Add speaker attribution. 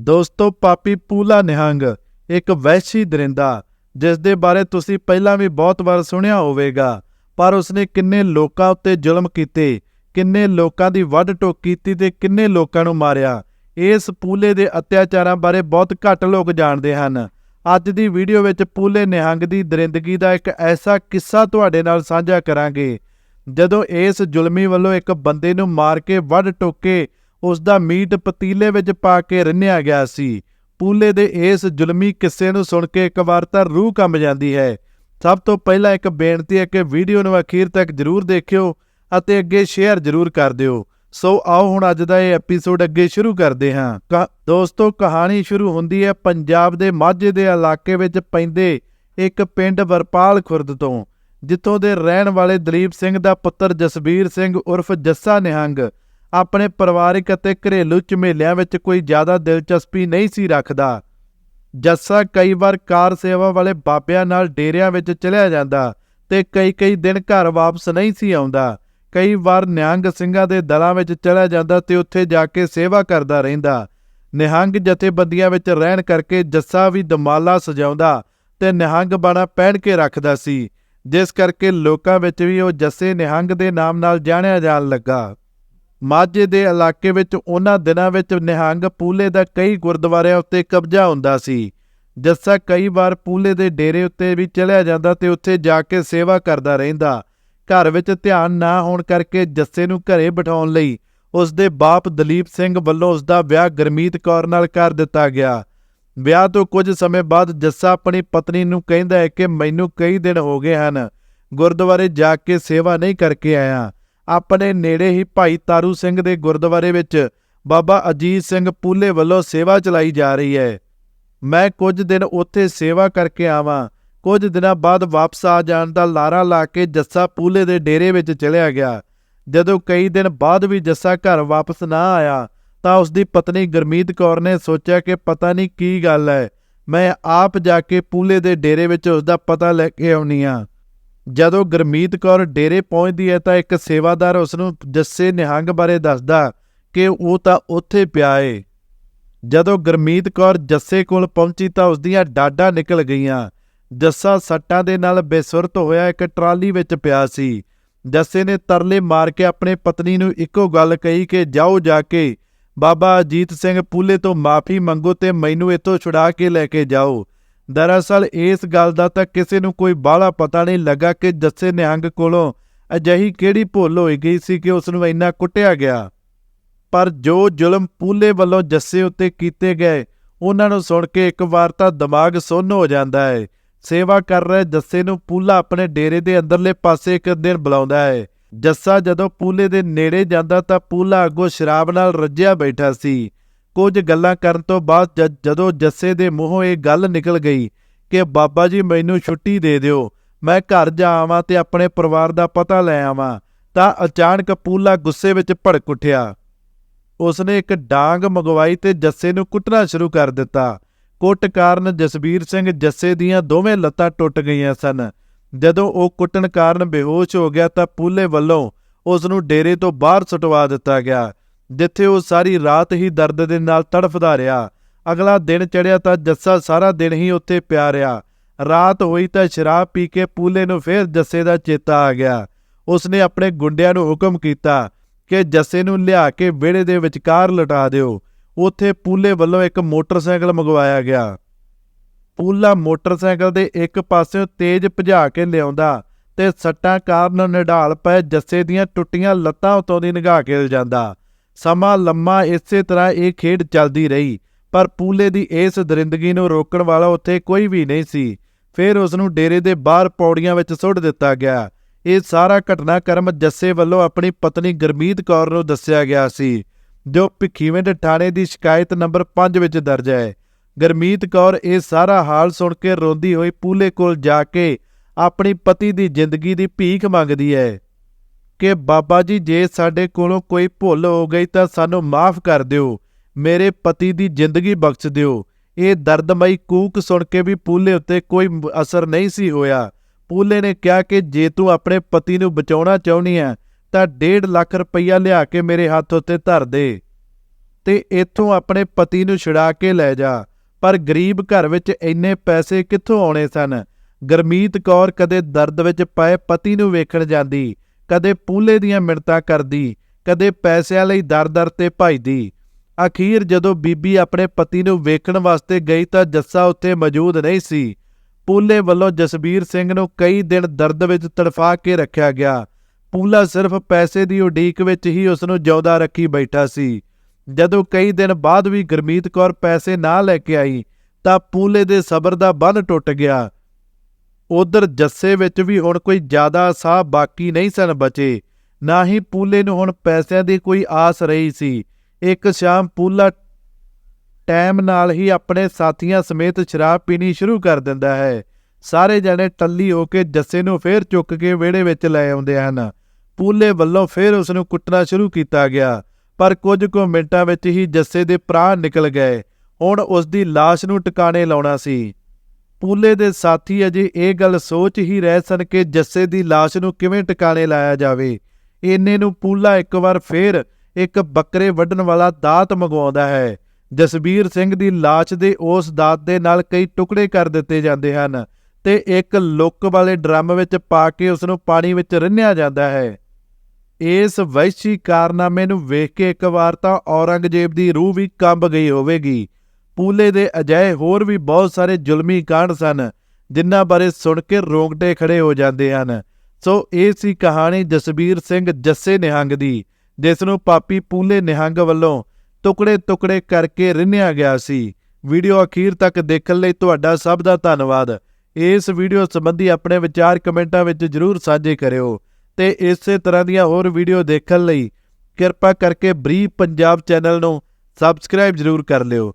Speaker 1: ਦੋਸਤੋ, ਪਾਪੀ ਪੂਲਾ ਨਿਹੰਗ, ਇੱਕ ਵੈਸ਼ੀ ਦਰਿੰਦਾ ਜਿਸ ਦੇ ਬਾਰੇ ਤੁਸੀਂ ਪਹਿਲਾਂ ਵੀ ਬਹੁਤ ਵਾਰ ਸੁਣਿਆ ਹੋਵੇਗਾ, ਪਰ ਉਸਨੇ ਕਿੰਨੇ ਲੋਕਾਂ ਉੱਤੇ ਜ਼ੁਲਮ ਕੀਤੇ, ਕਿੰਨੇ ਲੋਕਾਂ ਦੀ ਵੱਢ ਟੋਕ ਕੀਤੀ ਤੇ ਕਿੰਨੇ ਲੋਕਾਂ ਨੂੰ ਮਾਰਿਆ, ਇਸ ਪੂਲੇ ਦੇ ਅਤਿਆਚਾਰਾਂ ਬਾਰੇ ਬਹੁਤ ਘੱਟ ਲੋਕ ਜਾਣਦੇ ਹਨ। ਅੱਜ ਦੀ ਵੀਡੀਓ ਵਿੱਚ ਪੂਲੇ ਨਿਹੰਗ ਦੀ ਦਰਿੰਦਗੀ ਦਾ ਇੱਕ ਐਸਾ ਕਿੱਸਾ ਤੁਹਾਡੇ ਨਾਲ ਸਾਂਝਾ ਕਰਾਂਗੇ। ਜਦੋਂ ਇਸ ਜ਼ੁਲਮੀ ਵੱਲੋਂ ਇੱਕ ਬੰਦੇ ਨੂੰ ਮਾਰ ਕੇ ਵੱਢ ਟੋਕੇ ਉਸ ਦਾ ਮੀਟ ਪਤੀਲੇ ਵਿੱਚ ਪਾ ਕੇ ਰੰਨਿਆ ਗਿਆ ਸੀ। ਪੂਲੇ ਦੇ ਇਸ ਜ਼ੁਲਮੀ ਕਿੱਸੇ ਨੂੰ ਸੁਣ ਕੇ ਇੱਕ ਵਾਰ ਤਾਂ ਰੂਹ ਕੰਬ ਜਾਂਦੀ ਹੈ। ਸਭ ਤੋਂ ਪਹਿਲਾਂ ਇੱਕ ਬੇਨਤੀ ਹੈ ਕਿ ਵੀਡੀਓ ਨੂੰ ਅਖੀਰ ਤੱਕ ਜਰੂਰ ਦੇਖਿਓ ਅਤੇ ਅੱਗੇ ਸ਼ੇਅਰ ਜਰੂਰ ਕਰ ਦਿਓ। ਸੋ ਆਓ ਹੁਣ ਅੱਜ ਦਾ ਇਹ ਐਪੀਸੋਡ ਅੱਗੇ ਸ਼ੁਰੂ ਕਰਦੇ ਹਾਂ। ਕਾ- ਦੋਸਤੋ, ਕਹਾਣੀ ਸ਼ੁਰੂ ਹੁੰਦੀ ਹੈ ਪੰਜਾਬ ਦੇ ਮਾਝੇ ਦੇ ਇਲਾਕੇ ਵਿੱਚ ਪੈਂਦੇ ਇੱਕ ਪਿੰਡ ਵਰਪਾਲ ਖੁਰਦ ਤੋਂ, ਜਿੱਥੋਂ ਦੇ ਰਹਿਣ ਵਾਲੇ ਦਲੀਪ ਸਿੰਘ ਦਾ ਪੁੱਤਰ ਜਸਬੀਰ ਸਿੰਘ ਉਰਫ ਜੱਸਾ ਨਿਹੰਗ ਆਪਣੇ ਪਰਿਵਾਰਿਕ ਅਤੇ ਘਰੇਲੂ ਝਮੇਲਿਆਂ ਵਿੱਚ ਕੋਈ ਜ਼ਿਆਦਾ ਦਿਲਚਸਪੀ ਨਹੀਂ ਸੀ ਰੱਖਦਾ। ਜੱਸਾ ਕਈ ਵਾਰ ਕਾਰ ਸੇਵਾ ਵਾਲੇ ਬਾਬਿਆਂ ਨਾਲ ਡੇਰਿਆਂ ਵਿੱਚ ਚਲਿਆ ਜਾਂਦਾ ਤੇ ਕਈ-ਕਈ ਦਿਨ ਘਰ ਵਾਪਸ ਨਹੀਂ ਸੀ ਆਉਂਦਾ। ਕਈ ਵਾਰ ਨਿਹੰਗ ਸਿੰਘਾਂ ਦੇ ਦਲਾਂ ਵਿੱਚ ਚਲਾ ਜਾਂਦਾ ਤੇ ਉੱਥੇ ਜਾ ਕੇ ਸੇਵਾ ਕਰਦਾ ਰਹਿੰਦਾ। ਨਿਹੰਗ ਜਥੇਬੰਦੀਆਂ ਵਿੱਚ ਰਹਿਣ ਕਰਕੇ ਜੱਸਾ ਵੀ ਦਮਾਲਾ ਸਜਾਉਂਦਾ ਤੇ ਨਿਹੰਗ ਬਾਣਾ ਪਹਿਨ ਕੇ ਰੱਖਦਾ ਸੀ, ਜਿਸ ਕਰਕੇ ਲੋਕਾਂ ਵਿੱਚ ਵੀ ਉਹ ਜੱਸੇ ਨਿਹੰਗ ਦੇ ਨਾਮ ਨਾਲ ਜਾਣਿਆ ਜਾਣ ਲੱਗਾ। ਮਾਝੇ ਦੇ ਇਲਾਕੇ ਵਿੱਚ ਉਹਨਾਂ ਦਿਨਾਂ ਵਿੱਚ ਨਿਹੰਗ ਪੂਲੇ ਦਾ ਕਈ ਗੁਰਦੁਆਰਿਆਂ ਉੱਤੇ ਕਬਜ਼ਾ ਹੁੰਦਾ ਸੀ, ਜੱਸਾ ਕਈ ਵਾਰ ਪੂਲੇ ਦੇ ਡੇਰੇ ਉੱਤੇ ਵੀ ਚਲਿਆ ਜਾਂਦਾ ਤੇ ਉੱਥੇ ਜਾ ਕੇ ਸੇਵਾ ਕਰਦਾ ਰਹਿੰਦਾ। ਘਰ ਵਿੱਚ ਧਿਆਨ ਨਾ ਹੋਣ ਕਰਕੇ ਜੱਸੇ ਨੂੰ ਘਰੇ ਬਿਠਾਉਣ ਲਈ ਉਸ ਦੇ ਬਾਪ ਦਲੀਪ ਸਿੰਘ ਵੱਲੋਂ ਉਸ ਦਾ ਵਿਆਹ ਗਰਮੀਤ ਕੌਰ ਨਾਲ ਕਰ ਦਿੱਤਾ ਗਿਆ। ਵਿਆਹ ਤੋਂ ਕੁਝ ਸਮੇਂ ਬਾਅਦ ਜੱਸਾ ਆਪਣੀ ਪਤਨੀ ਨੂੰ ਕਹਿੰਦਾ ਹੈ ਕਿ ਮੈਨੂੰ ਕਈ ਦਿਨ ਹੋ ਗਏ ਹਨ, ਗੁਰਦੁਆਰੇ ਜਾ ਕੇ ਸੇਵਾ ਨਹੀਂ ਕਰਕੇ ਆਇਆ। ਆਪਣੇ ਨੇੜੇ ਹੀ ਭਾਈ ਤਾਰੂ ਸਿੰਘ ਦੇ ਗੁਰਦੁਆਰੇ ਵਿੱਚ ਬਾਬਾ ਅਜੀਤ ਸਿੰਘ ਪੂਲੇ ਵੱਲੋਂ ਸੇਵਾ ਚਲਾਈ ਜਾ ਰਹੀ ਹੈ। ਮੈਂ ਕੁਝ ਦਿਨ ਉੱਥੇ ਸੇਵਾ ਕਰਕੇ ਆਵਾਂ। ਕੁਝ ਦਿਨਾਂ ਬਾਅਦ ਵਾਪਸ ਆ ਜਾਣ ਦਾ ਲਾਰਾ ਲਾ ਕੇ ਜੱਸਾ ਪੂਲੇ ਦੇ ਡੇਰੇ ਵਿੱਚ ਚਲਿਆ ਗਿਆ। ਜਦੋਂ ਕਈ ਦਿਨ ਬਾਅਦ ਵੀ ਜੱਸਾ ਘਰ ਵਾਪਸ ਨਾ ਆਇਆ, ਤਾਂ ਉਸ ਦੀ ਪਤਨੀ ਗਰਮੀਤ ਕੌਰ ਨੇ ਸੋਚਿਆ ਕਿ ਪਤਾ ਨਹੀਂ ਕੀ ਗੱਲ ਹੈ। ਮੈਂ ਆਪ ਜਾ ਕੇ ਪੂਲੇ ਦੇ ਡੇਰੇ ਵਿੱਚ ਉਸ ਦਾ ਪਤਾ ਲੈ ਕੇ ਆਉਣੀ ਆ ਜਦੋਂ ਗਰਮੀਤ ਕੌਰ ਡੇਰੇ ਪਹੁੰਚਦੀ ਹੈ ਤਾਂ ਇੱਕ ਸੇਵਾਦਾਰ ਉਸ ਨੂੰ ਜੱਸੇ ਨਿਹੰਗ ਬਾਰੇ ਦੱਸਦਾ ਕਿ ਉਹ ਤਾਂ ਉੱਥੇ ਪਿਆ ਏ। ਜਦੋਂ ਗਰਮੀਤ ਕੌਰ ਜੱਸੇ ਕੋਲ ਪਹੁੰਚੀ ਤਾਂ ਉਸ ਦੀਆਂ ਡਾਡਾਂ ਨਿਕਲ ਗਈਆਂ। ਜੱਸਾ ਸੱਟਾਂ ਦੇ ਨਾਲ ਬੇਸੁਰਤ ਹੋਇਆ ਇੱਕ ਟਰਾਲੀ ਵਿੱਚ ਪਿਆ ਸੀ। ਜੱਸੇ ਨੇ ਤਰਲੇ ਮਾਰ ਕੇ ਆਪਣੇ ਪਤਨੀ ਨੂੰ ਇੱਕੋ ਗੱਲ ਕਹੀ ਕਿ ਜਾਓ ਜਾ ਕੇ, ਬਾਬਾ ਅਜੀਤ ਸਿੰਘ ਪੂਲੇ ਤੋਂ ਮਾਫੀ ਮੰਗੋ ਤੇ ਮੈਨੂੰ ਇੱਥੋਂ ਛੁਡਾ ਕੇ ਲੈ ਕੇ ਜਾਓ। ਦਰਅਸਲ ਇਸ ਗੱਲ ਦਾ ਤਾਂ ਕਿਸੇ ਨੂੰ ਕੋਈ ਬਾਹਲਾ ਪਤਾ ਨਹੀਂ ਲੱਗਾ ਕਿ ਜੱਸੇ ਨਿਹੰਗ ਕੋਲੋਂ ਅਜਿਹੀ ਕਿਹੜੀ ਭੁੱਲ ਹੋਈ ਗਈ ਸੀ ਕਿ ਉਸ ਨੂੰ ਇੰਨਾ ਕੁੱਟਿਆ ਗਿਆ। ਪਰ ਜੋ ਜ਼ੁਲਮ ਪੂਲੇ ਵੱਲੋਂ ਜੱਸੇ ਉੱਤੇ ਕੀਤੇ ਗਏ, ਉਹਨਾਂ ਨੂੰ ਸੁਣ ਕੇ ਇੱਕ ਵਾਰ ਤਾਂ ਦਿਮਾਗ ਸੁੰਨ ਹੋ ਜਾਂਦਾ ਹੈ ਸੇਵਾ ਕਰ ਰਹੇ ਜੱਸੇ ਨੂੰ ਪੂਲਾ ਆਪਣੇ ਡੇਰੇ ਦੇ ਅੰਦਰਲੇ ਪਾਸੇ ਇੱਕ ਦਿਨ ਬੁਲਾਉਂਦਾ ਹੈ ਜੱਸਾ ਜਦੋਂ ਪੂਲੇ ਦੇ ਨੇੜੇ ਜਾਂਦਾ ਤਾਂ ਪੂਲਾ ਅੱਗੋਂ ਸ਼ਰਾਬ ਨਾਲ ਰੱਜਿਆ ਬੈਠਾ ਸੀ। ਕੁਝ ਗੱਲਾਂ ਕਰਨ ਤੋਂ ਬਾਅਦ ਜਦ- ਜਦੋਂ ਜੱਸੇ ਦੇ ਮੂੰਹੋਂ ਇਹ ਗੱਲ ਨਿਕਲ ਗਈ ਕਿ ਬਾਬਾ ਜੀ ਮੈਨੂੰ ਛੁੱਟੀ ਦੇ ਦਿਓ, ਮੈਂ ਘਰ ਜਾ ਆਵਾਂ ਤੇ ਆਪਣੇ ਪਰਿਵਾਰ ਦਾ ਪਤਾ ਲੈ ਆਵਾਂ, ਤਾਂ ਅਚਾਨਕ ਪੂਲਾ ਗੁੱਸੇ ਵਿੱਚ ਭੜਕ ਉੱਠਿਆ। ਉਸਨੇ ਇੱਕ ਡਾਂਗ ਮੰਗਵਾਈ ਤੇ ਜੱਸੇ ਨੂੰ ਕੁੱਟਣਾ ਸ਼ੁਰੂ ਕਰ ਦਿੱਤਾ। ਕੁੱਟ ਕਾਰਨ ਜਸਬੀਰ ਸਿੰਘ ਜੱਸੇ ਦੀਆਂ ਦੋਵੇਂ ਲੱਤਾਂ ਟੁੱਟ ਗਈਆਂ ਸਨ। ਜਦੋਂ ਉਹ ਕੁੱਟਣ ਕਾਰਨ ਬੇਹੋਸ਼ ਹੋ ਗਿਆ ਤਾਂ ਪੂਲੇ ਵੱਲੋਂ ਉਸ ਨੂੰ ਡੇਰੇ ਤੋਂ ਬਾਹਰ ਸੁਟਵਾ ਦਿੱਤਾ ਗਿਆ। ਜਿੱਥੇ ਉਹ ਸਾਰੀ ਰਾਤ ਹੀ ਦਰਦ ਦੇ ਨਾਲ ਤੜਫਦਾ ਰਿਹਾ। ਅਗਲਾ ਦਿਨ ਚੜਿਆ ਤਾਂ ਜੱਸਾ ਸਾਰਾ ਦਿਨ ਹੀ ਉੱਥੇ ਪਿਆ ਰਿਹਾ। ਰਾਤ ਹੋਈ ਤਾਂ ਸ਼ਰਾਬ ਪੀ ਕੇ ਪੂਲੇ ਨੂੰ ਫੇਰ ਜੱਸੇ ਦਾ ਚੇਤਾ ਆ ਗਿਆ। ਉਸਨੇ ਆਪਣੇ ਗੁੰਡਿਆਂ ਨੂੰ ਹੁਕਮ ਕੀਤਾ ਕਿ ਜੱਸੇ ਨੂੰ ਲਿਆ ਕੇ ਵਿਹੜੇ ਦੇ ਵਿਚਕਾਰ ਲਟਾ ਦਿਓ। ਉੱਥੇ ਪੂਲੇ ਵੱਲੋਂ ਇੱਕ ਮੋਟਰਸਾਈਕਲ ਮੰਗਵਾਇਆ ਗਿਆ। ਪੂਲਾ ਮੋਟਰਸਾਈਕਲ ਦੇ ਇੱਕ ਪਾਸਿਓਂ ਤੇਜ਼ ਭਜਾ ਕੇ ਲਿਆਉਂਦਾ ਤੇ ਸੱਟਾਂ ਕਾਰਨ ਨਿਢਾਲ ਪਏ ਜੱਸੇ ਦੀਆਂ ਟੁੱਟੀਆਂ ਲੱਤਾਂ ਉਤੋਂ ਦੀ ਨਿਗਾਹ ਕੇ ਜਾਂਦਾ ਸਮਾਂ ਲੰਮਾ ਇਸੇ ਤਰ੍ਹਾਂ ਇਹ ਖੇਡ ਚੱਲਦੀ ਰਹੀ, ਪਰ ਪੂਲੇ ਦੀ ਇਸ ਦਰਿੰਦਗੀ ਨੂੰ ਰੋਕਣ ਵਾਲਾ ਉੱਥੇ ਕੋਈ ਵੀ ਨਹੀਂ ਸੀ। ਫਿਰ ਉਸ ਨੂੰ ਡੇਰੇ ਦੇ ਬਾਹਰ ਪੌੜੀਆਂ ਵਿੱਚ ਸੁੱਟ ਦਿੱਤਾ ਗਿਆ। ਇਹ ਸਾਰਾ ਘਟਨਾਕ੍ਰਮ ਜੱਸੇ ਵੱਲੋਂ ਆਪਣੀ ਪਤਨੀ ਗਰਮੀਤ ਕੌਰ ਨੂੰ ਦੱਸਿਆ ਗਿਆ ਸੀ, ਜੋ ਭਿੱਖੀਵਿੰਡ ਥਾਣੇ ਦੀ ਸ਼ਿਕਾਇਤ ਨੰਬਰ 5 ਵਿੱਚ ਦਰਜ ਹੈ। ਗਰਮੀਤ ਕੌਰ ਇਹ ਸਾਰਾ ਹਾਲ ਸੁਣ ਕੇ ਰੋਂਦੀ ਹੋਈ ਪੂਲੇ ਕੋਲ ਜਾ ਕੇ ਆਪਣੀ ਪਤੀ ਦੀ ਜ਼ਿੰਦਗੀ ਦੀ ਭੀਖ ਮੰਗਦੀ ਹੈ। ਕਿ ਬਾਬਾ ਜੀ, ਜੇ ਸਾਡੇ ਕੋਲੋਂ ਕੋਈ ਭੁੱਲ ਹੋ ਗਈ ਤਾਂ ਸਾਨੂੰ ਮਾਫ ਕਰ ਦਿਓ। ਮੇਰੇ ਪਤੀ ਦੀ ਜ਼ਿੰਦਗੀ ਬਖਸ਼ ਦਿਓ। ਇਹ ਦਰਦਮਈ ਕੂਕ ਸੁਣ ਕੇ ਵੀ ਪੂਲੇ ਉੱਤੇ ਕੋਈ ਅਸਰ ਨਹੀਂ ਸੀ ਹੋਇਆ। ਪੂਲੇ ਨੇ ਕਿਹਾ ਕਿ ਜੇ ਤੂੰ ਆਪਣੇ ਪਤੀ ਨੂੰ ਬਚਾਉਣਾ ਚਾਹੁੰਦੀ ਹੈ ਤਾਂ 1.5 ਲੱਖ ਰੁਪਈਆ ਲਿਆ ਕੇ ਮੇਰੇ ਹੱਥ ਉੱਤੇ ਧਰ ਦੇ। ਤੇ ਇੱਥੋਂ ਆਪਣੇ ਪਤੀ ਨੂੰ ਛੁਡਾ ਕੇ ਲੈ ਜਾ। ਪਰ ਗਰੀਬ ਘਰ ਵਿੱਚ ਇੰਨੇ ਪੈਸੇ ਕਿੱਥੋਂ ਆਉਣੇ ਸਨ? ਗਰਮੀਤ ਕੌਰ ਕਦੇ ਦਰਦ ਵਿੱਚ ਪਏ ਪਤੀ ਨੂੰ ਵੇਖਣ ਜਾਂਦੀ। ਕਦੇ ਪੂਲੇ ਦੀਆਂ ਮਿੰਟਾਂ ਕਰਦੀ, ਕਦੇ ਪੈਸਿਆਂ ਲਈ ਦਰ-ਦਰ ਤੇ ਭਜਦੀ ਅਖੀਰ ਜਦੋਂ ਬੀਬੀ ਆਪਣੇ ਪਤੀ ਨੂੰ ਵੇਖਣ ਵਾਸਤੇ ਗਈ ਤਾਂ ਜੱਸਾ ਉੱਥੇ ਮੌਜੂਦ ਨਹੀਂ ਸੀ। ਪੂਲੇ ਵੱਲੋਂ ਜਸਬੀਰ ਸਿੰਘ ਨੂੰ ਕਈ ਦਿਨ ਦਰਦ ਵਿੱਚ ਤੜਫਾ ਕੇ ਰੱਖਿਆ ਗਿਆ। ਪੂਲਾ ਸਿਰਫ ਪੈਸੇ ਦੀ ਉਡੀਕ ਵਿੱਚ ਹੀ ਉਸ ਨੂੰ ਜਿਉਂਦਾ ਰੱਖੀ ਬੈਠਾ ਸੀ। ਜਦੋਂ ਕਈ ਦਿਨ ਬਾਅਦ ਵੀ ਗਰਮੀਤ ਕੌਰ ਪੈਸੇ ਨਾ ਲੈ ਕੇ ਆਈ, ਤਾਂ ਪੂਲੇ ਦੇ ਸਬਰ ਦਾ ਬੰਨ ਟੁੱਟ ਗਿਆ। ਉਧਰ ਜੱਸੇ ਵਿੱਚ ਵੀ ਹੁਣ ਕੋਈ ਜ਼ਿਆਦਾ ਸਾਹ ਬਾਕੀ ਨਹੀਂ ਸਨ ਬਚੇ। ਨਾ ਹੀ ਪੂਲੇ ਨੂੰ ਹੁਣ ਪੈਸਿਆਂ ਦੀ ਕੋਈ ਆਸ ਰਹੀ ਸੀ। ਇੱਕ ਸ਼ਾਮ ਪੂਲਾ ਟਾਈਮ ਨਾਲ ਹੀ ਆਪਣੇ ਸਾਥੀਆਂ ਸਮੇਤ ਸ਼ਰਾਬ ਪੀਣੀ ਸ਼ੁਰੂ ਕਰ ਦਿੰਦਾ ਹੈ। ਸਾਰੇ ਜਣੇ ਟੱਲੀ ਹੋ ਕੇ ਜੱਸੇ ਨੂੰ ਫੇਰ ਚੁੱਕ ਕੇ ਵਿਹੜੇ ਵਿੱਚ ਲੈ ਆਉਂਦੇ ਹਨ। ਪੂਲੇ ਵੱਲੋਂ ਫੇਰ ਉਸ ਨੂੰ ਕੁੱਟਣਾ ਸ਼ੁਰੂ ਕੀਤਾ ਗਿਆ, ਪਰ ਕੁਝ ਕੁ ਮਿੰਟਾਂ ਵਿੱਚ ਹੀ ਜੱਸੇ ਦੇ ਪ੍ਰਾਣ ਨਿਕਲ ਗਏ। ਹੁਣ ਉਸ ਦੀ ਲਾਸ਼ ਨੂੰ ਟਿਕਾਣੇ ਲਾਉਣਾ ਸੀ। ਪੂਲੇ ਦੇ ਸਾਥੀ ਅਜੇ ਇਹ ਗੱਲ ਸੋਚ ਹੀ ਰਹੇ ਸਨ ਕਿ ਜੱਸੇ ਦੀ ਲਾਸ਼ ਨੂੰ ਕਿਵੇਂ ਟਿਕਾਣੇ ਲਾਇਆ ਜਾਵੇ। ਇੰਨੇ ਨੂੰ ਪੂਲਾ ਇੱਕ ਵਾਰ ਫੇਰ ਇੱਕ ਬੱਕਰੇ ਵੱਢਣ ਵਾਲਾ ਦਾਤ ਮੰਗਵਾਉਂਦਾ ਹੈ। ਜਸਬੀਰ ਸਿੰਘ ਦੀ ਲਾਸ਼ ਦੇ ਉਸ ਦਾਤ ਦੇ ਨਾਲ ਕਈ ਟੁਕੜੇ ਕਰ ਦਿੱਤੇ ਜਾਂਦੇ ਹਨ ਤੇ ਇੱਕ ਲੁੱਕ ਵਾਲੇ ਡਰਮ ਵਿੱਚ ਪਾ ਕੇ ਉਸ ਨੂੰ ਪਾਣੀ ਵਿੱਚ ਰਿੰਨਿਆ ਜਾਂਦਾ ਹੈ। ਇਸ ਵੈਸ਼ੀ ਕਾਰਨਾਮੇ ਨੂੰ ਵੇਖ ਕੇ ਇੱਕ ਵਾਰ ਤਾਂ ਔਰੰਗਜ਼ੇਬ ਦੀ ਰੂਹ ਵੀ ਕੰਬ ਗਈ ਹੋਵੇਗੀ। ਪੂਲੇ ਦੇ ਅਜਿਹੇ ਹੋਰ ਵੀ ਬਹੁਤ ਸਾਰੇ ਜ਼ੁਲਮੀ ਕਾਂਡ ਸਨ, ਜਿਨ੍ਹਾਂ ਬਾਰੇ ਸੁਣ ਕੇ ਰੋਂਗਟੇ ਖੜੇ ਹੋ ਜਾਂਦੇ ਹਨ। ਸੋ ਇਹ ਸੀ ਕਹਾਣੀ ਜਸਬੀਰ ਸਿੰਘ ਜੱਸੇ ਨਿਹੰਗ ਦੀ, ਜਿਸ ਨੂੰ ਪਾਪੀ ਪੂਲੇ ਨਿਹੰਗ ਵੱਲੋਂ ਟੁਕੜੇ-ਟੁਕੜੇ ਕਰਕੇ ਰਿੰਨਿਆ ਗਿਆ ਸੀ। ਵੀਡੀਓ ਅਖੀਰ ਤੱਕ ਦੇਖਣ ਲਈ ਤੁਹਾਡਾ ਸਭ ਦਾ ਧੰਨਵਾਦ। ਇਸ ਵੀਡੀਓ ਸੰਬੰਧੀ ਆਪਣੇ ਵਿਚਾਰ ਕਮੈਂਟਾਂ ਵਿੱਚ ਜਰੂਰ ਸਾਂਝੇ ਕਰਿਓ। ਤੇ ਇਸੇ ਤਰ੍ਹਾਂ ਦੀਆਂ ਹੋਰ ਵੀਡੀਓ ਦੇਖਣ ਲਈ ਕਿਰਪਾ ਕਰਕੇ ਬਰੀਫ ਪੰਜਾਬ ਚੈਨਲ ਨੂੰ ਸਬਸਕ੍ਰਾਈਬ ਜਰੂਰ ਕਰ ਲਿਓ।